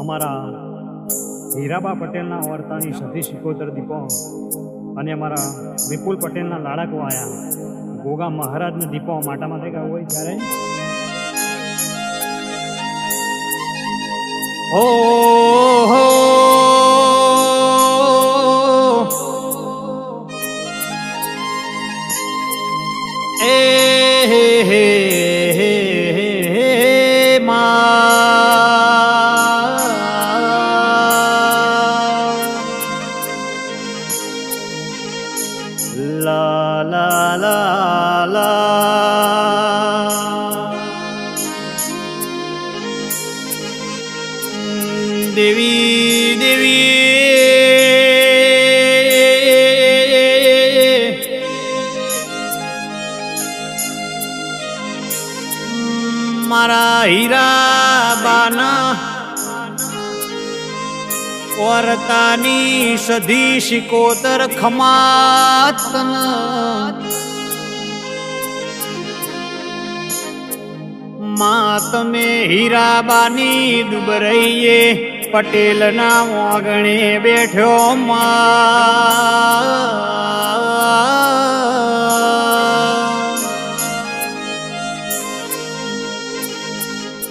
અમારા હીરાબા પટેલના વર્તાની સતી સિકોતર દીપો અને અમારા વિપુલ પટેલના લાડકો આયા. ગોગા મહારાજને દીપો માટા માટે ગાવું હોય ત્યારે? હો મારા હીરા બાના વર્તાની સધી શિકોતર ખમાતન. મા તમે હીરાબાની દુબરઈએ પટેલના વાગણે બેઠો માં.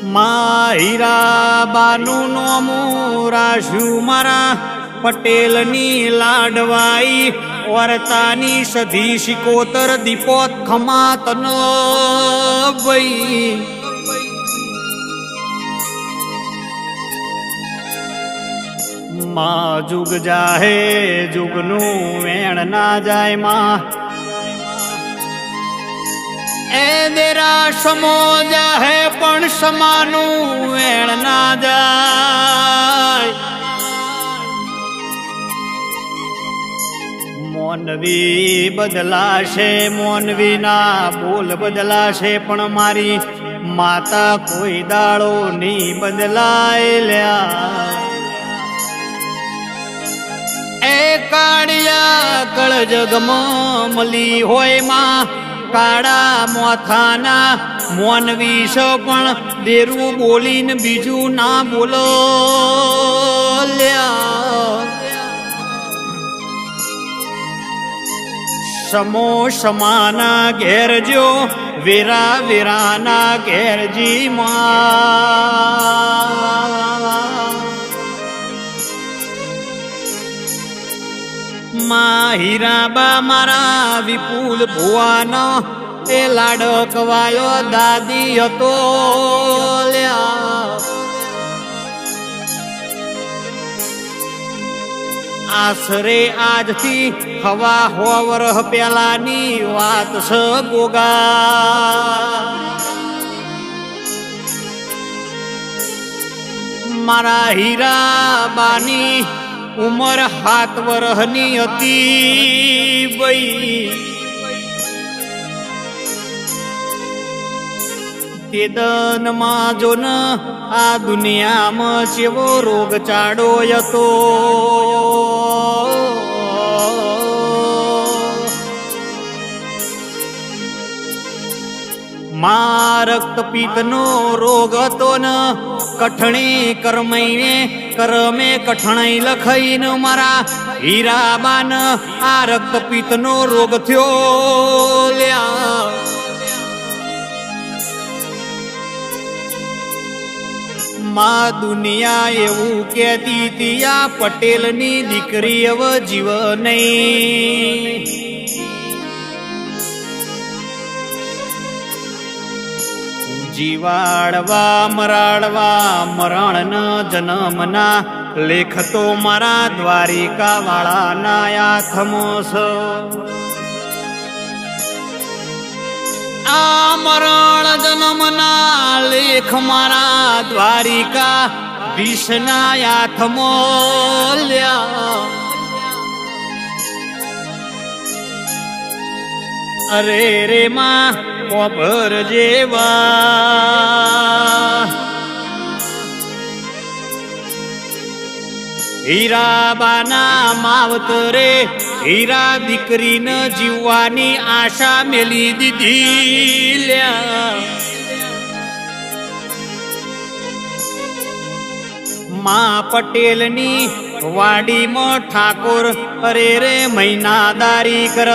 માં હીરાબાનું નોમું રાજુ મારા પટેલની લાડવાઈ વર્તાની સધી શિકોતર દીપોત ખમાતન વઈ માં જુગ જાહે જુગનું વેણ ના જાય માં દેરા સમો જાહે પણ સમાનું વેણ ના જાય મોનવી બદલાશે મોનવીના બોલ બદલાશે પણ મારી માતા કોઈ દાડો બદલાય લ્યા એ કાળિયા કળ જગમાં મલી હોયમાં કાળા મોથાના મોન છો પણ દેરું બોલીને બીજું ના બોલો. સમો સમાના ઘેર જો વેરા વેરાના ઘેરજી માં માં હીરાબા મારા વિપુલ ભુવાનો. એ લાડકવાયો દાદી હતો આશરે આજથી હવા હોવરહ પેલાની વાત છે ગોગા. મારા હીરાબાની ઉંમર હાથ વરહની હતી બઈ તેદનમાં જો ન આ દુનિયામાં ચેવો રોગચાળો હતો. મા રક્તપિત્તનો રોગ હતો ન. કઠણી કરમઈને કરમે કઠણાઈ લખાઈને મારા હીરાબાન આ રક્તપિત્તનો રોગ થયો લ્યા. માં દુનિયા એવું કહેતી હતી, આ પટેલની દીકરી અવ જીવ નહીં. જીવાડવા, મરાડવા, મરણ જન્મના લેખ તો મારા દ્વારિકા વાળાના આથમો છે આ મરણ જન્મના લેખ મારા દ્વારિકા વિષના આથમોલ્યા અરે રે માં કોબર જેવા. હીરાબાના માવતરે હીરા દીકરીને જીવવાની આશા મેલી દીધી લ્યા. મા પટેલની વાડીમાં ઠાકોર અરે રે મહિનાદારી કર.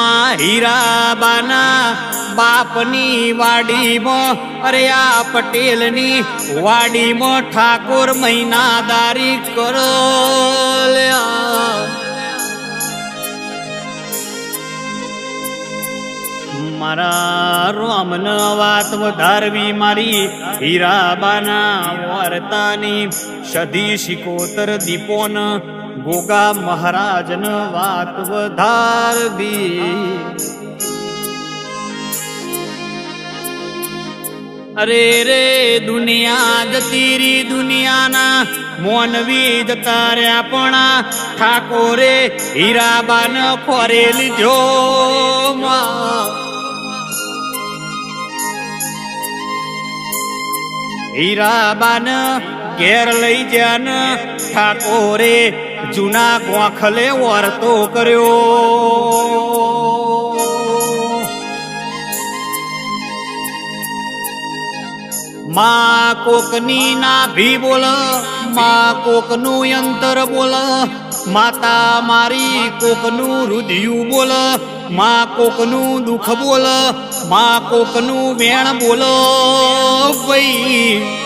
મા હીરાબાના બાપની વાડીમાં, અરે આ પટેલની વાડીમાં ઠાકોર મહિનાદારી કરો મારા રોમન વાત વધારવી મારી હીરાબાના વાર્તાની સધી શિકોતર દીપોન ગોગા મહારાજન વાત વધારવી અરે રે દુનિયા જતી રી દુનિયાના મોનવી જતા રહ્યા પણ ઠાકોરે હીરાબાન ફરે લીધો. હીરાબાન ઘેર લઈ જ્યાન ઠાકોરે જૂના ગોખલે વર્તો કર્યો. મા કોકની નાભી બોલ, મા કોકનું યંતર બોલ, માતા મારી કોકનું રુધિયું બોલ, મા કોકનું દુઃખ બોલ, મા કોકનું વેણ બોલ, ભાઈ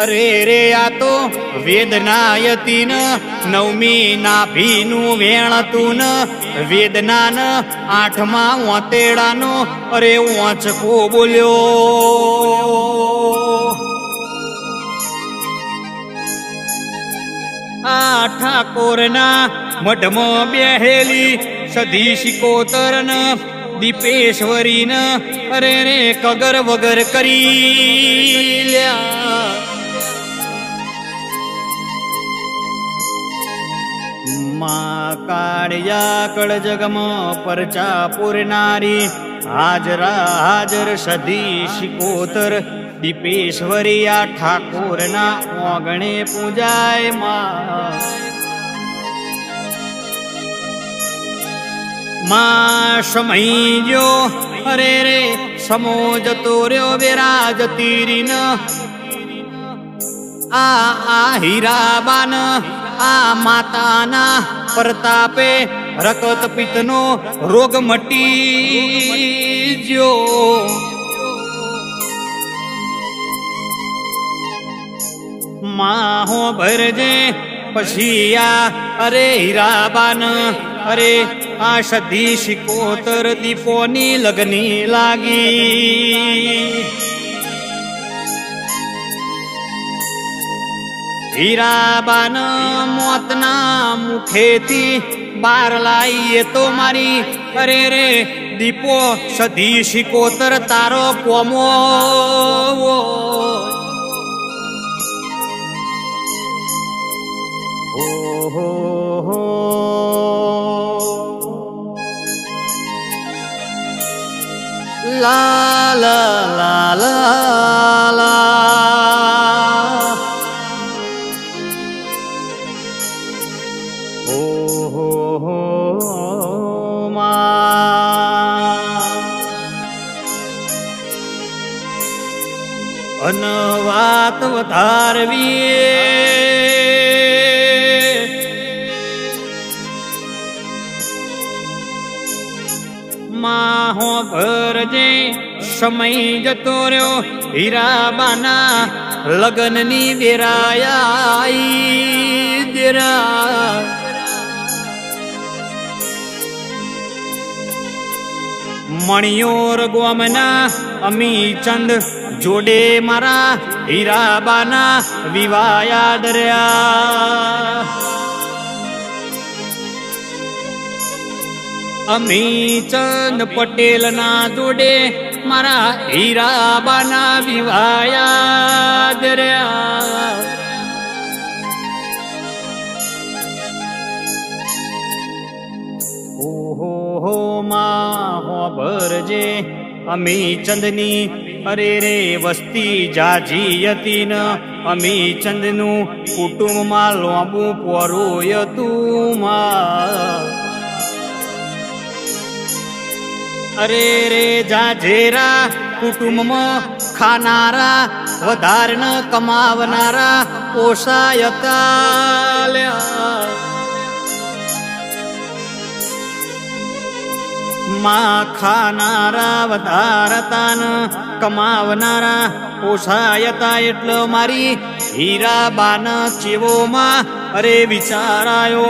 અરે રે, આ તો વેદનાયતી ન નવમી નાભીનું વેણતું વેદના ન આઠમા વાતેડાનો અરે વાંચકો બોલ્યો. આ ઠાકોરના મઢમાં બેહેલી સધી શિકોતર ન દીપેશ્વરી ન અરે રે, કગર વગર કરી લ્યા. માં કાળિયા કળ જગમાં પરચા પૂરનારી હાજરા હાજર સધી શિકોતર દીપેશ્વરી આ ઠાકોરના ઓગણે પૂજાયમાં માં સમય જો અરે રે સમો જતો રહ્યો વિરાજતી રીન આ માતાના પ્રતાપે રકત પિત્તનો રોગ મટી જો માહો ભરજે પછી આ અરે હીરાબાન, અરે આ સધી શિકોતર દીપોની લગની લાગી. હીરાબાન મોતના મુખેથી બાર લાઈએ તો મારી, અરે રે, દીપો સધી શિકોતર તારો કોમો લા લા લા લા. અન વાત વધારવી માહો ભરજે સમય જતો રહ્યો હીરાબાના લગ્નની વેરાયા દેરા મણિયોર ગોમના અમી ચંદ જોડે મારા હીરાબાના વિવાયા દર્યા. અમી ચંદ પટેલના જોડે મારા હીરાબાના વિવાયા દર્યા. ઓહો માં હો ભરજે અમી ચંદની, અરે રે, વસ્તી જાજી હતી ન અમી ચંદનું કુટુંબમાં લોબું પોરું હતું અરે રે, જાજેરા, કુટુંબમાં ખાનારા, વધાર કમાવનારા પોષાયતા લ્યા માં ખાનારા વધારતા ન કમાવનારા પોસાયતા એટલે મારી હીરા બાન ચેવોમાં અરે વિચારાયો.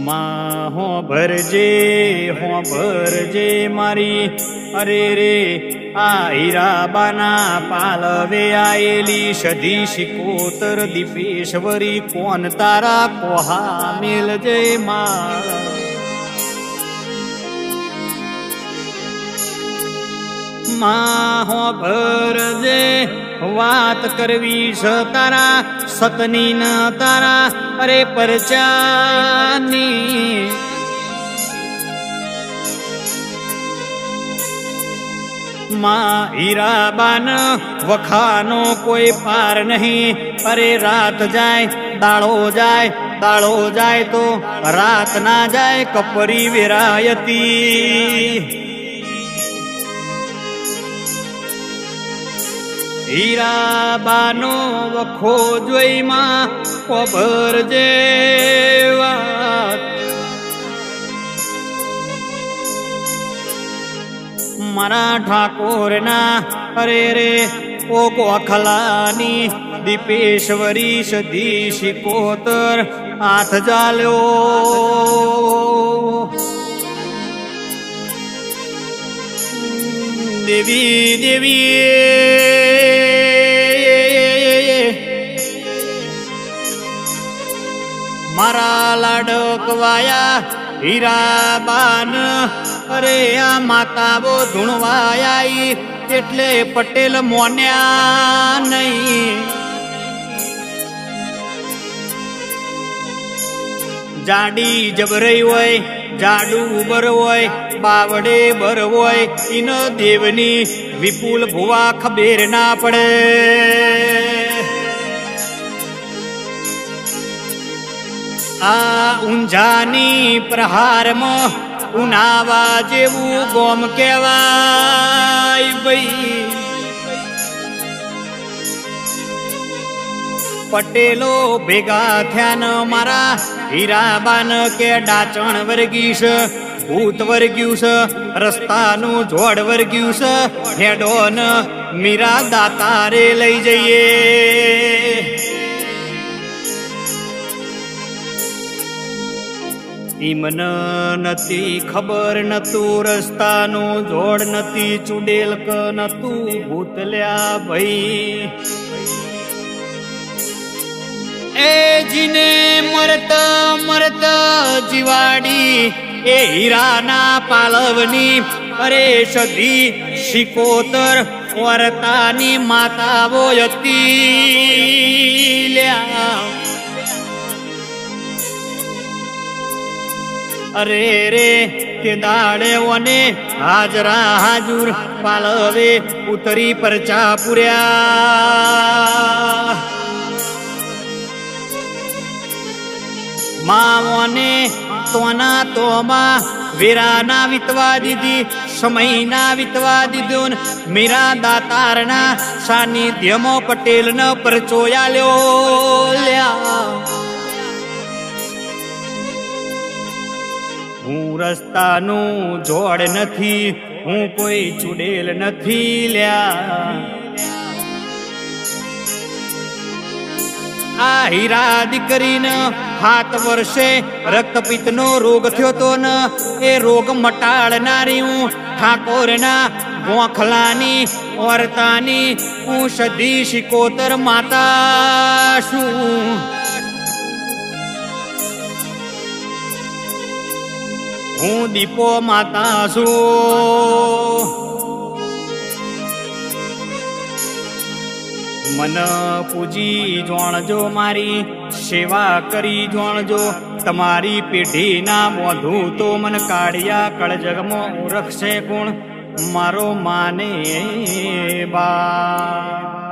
માં હો ભરજે હો ભરજે મારી, અરે રે આ હીરાબાના પાલવે આયેલી સધી શિકોતર દીપેશ્વરી, કોણ તારા કોહા મેલ જય મા માહો ભરજે વાત કરવી છે તારા, સતની ન તારા, અરે પરચાની માં હીરાબાન, વખાનો કોઈ પાર નહીં. અરે રાત જાય દાળો જાય દાળો જાય તો રાત ના જાય કપરી વેરાયતી. હીરાબાનો વખો જોઈમાં કોબર જેવા મારા ઠાકોરના અરે રે ઓ ગોખલાની દીપેશ્વરી સધી શિકોતર હાથ જાલ્યો. દેવી દેવી મારા લાડકવાયા હીરાબાન અરે આ માતાઓ ધૂણવાયા એટલે પટેલ મોન્યા નહીં. જાડી જબરઈ હોય, જાડુ બર હોય, બાવડે બર હોય ઇન દેવની વિપુલ ભુવા ખબેર ના પડે. આ ઊંઝાની પ્રહારમાં ઉનાવા જેવું ગોમ કહેવાય ભાઈ. પટેલો ભેગા થયા ન મારા હીરાબાન કે ડાચણ વર્ગીશ, ભૂત વર્ગ્યું છે રસ્તાનું જોડ વર્ગ્યું છે હેડોન મીરા દાતારે લઈ જઈએ. ઈમન નથી ખબર, નતું રસ્તાનું જોડ, નથી ચુડેલ ક, નતું ભૂતલ્યા ભાઈ. એ જીને મરત મરત જીવાડી, એ હીરાના પાલવની અરે સધી શિકોતર વરતાની માતા વોયતી લ્યા. અરે રે, તે દાડે ઓને હાજરા હાજુર પાલવે, ઉતરી પરચા પુર્યા. માઓને તોના તોમાં વીરાના વિતવા દીધી, સમયના વિતવા દીધું મીરા દાતારના સાનિધ્યમાં પટેલ ન પરચોયા લ્યો લ્યા. હું રસ્તાનું જોડ નથી, હું કોઈ ચુડેલ નથી લ્યા. આ હીરા દીકરીને હાથ વર્ષે રક્તપિત્તનો રોગ થયો તો ન, એ રોગ મટાડનારી હું ઠાકોરના ગોખલાની, ઓરતાની હું સદી શિકોતર માતા છું. હું દીપો માતા છું. મન પૂજી જોણજો મારી, સેવા કરી જોણજો. તમારી પેઢીના મોઢું તો મન કાઢિયા, કળજગમાં ઓળખશે કોણ મારો માને બા.